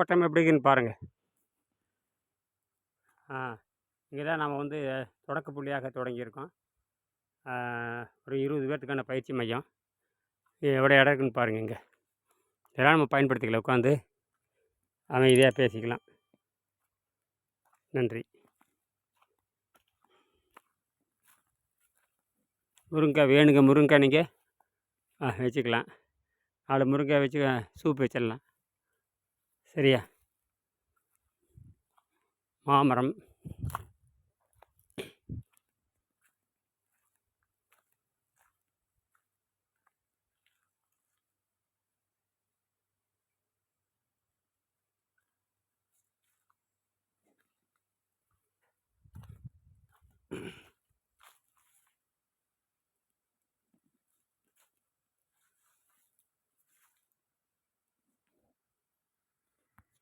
தோட்டம் எப்படி இருக்குன்னு பாருங்கள் ஆ இங்கே தான் நாம் வந்து தொடக்க புள்ளியாக தொடங்கியிருக்கோம். ஒரு இருபது பேர்த்துக்கான பயிற்சி மையம். எவ்வளோ இடம் இருக்குன்னு பாருங்கள் இங்கே. இதெல்லாம் நம்ம பயன்படுத்திக்கலாம். உட்காந்து அமைதியாக பேசிக்கலாம். நன்றி. முருங்கைக்காய் வேணுங்க முருங்கைக்காய் நீங்கள் ஆ வச்சுக்கலாம். நாலு முருங்கைக்காய் வச்சு சூப் வச்சிடலாம். சரியா? மாமரம்.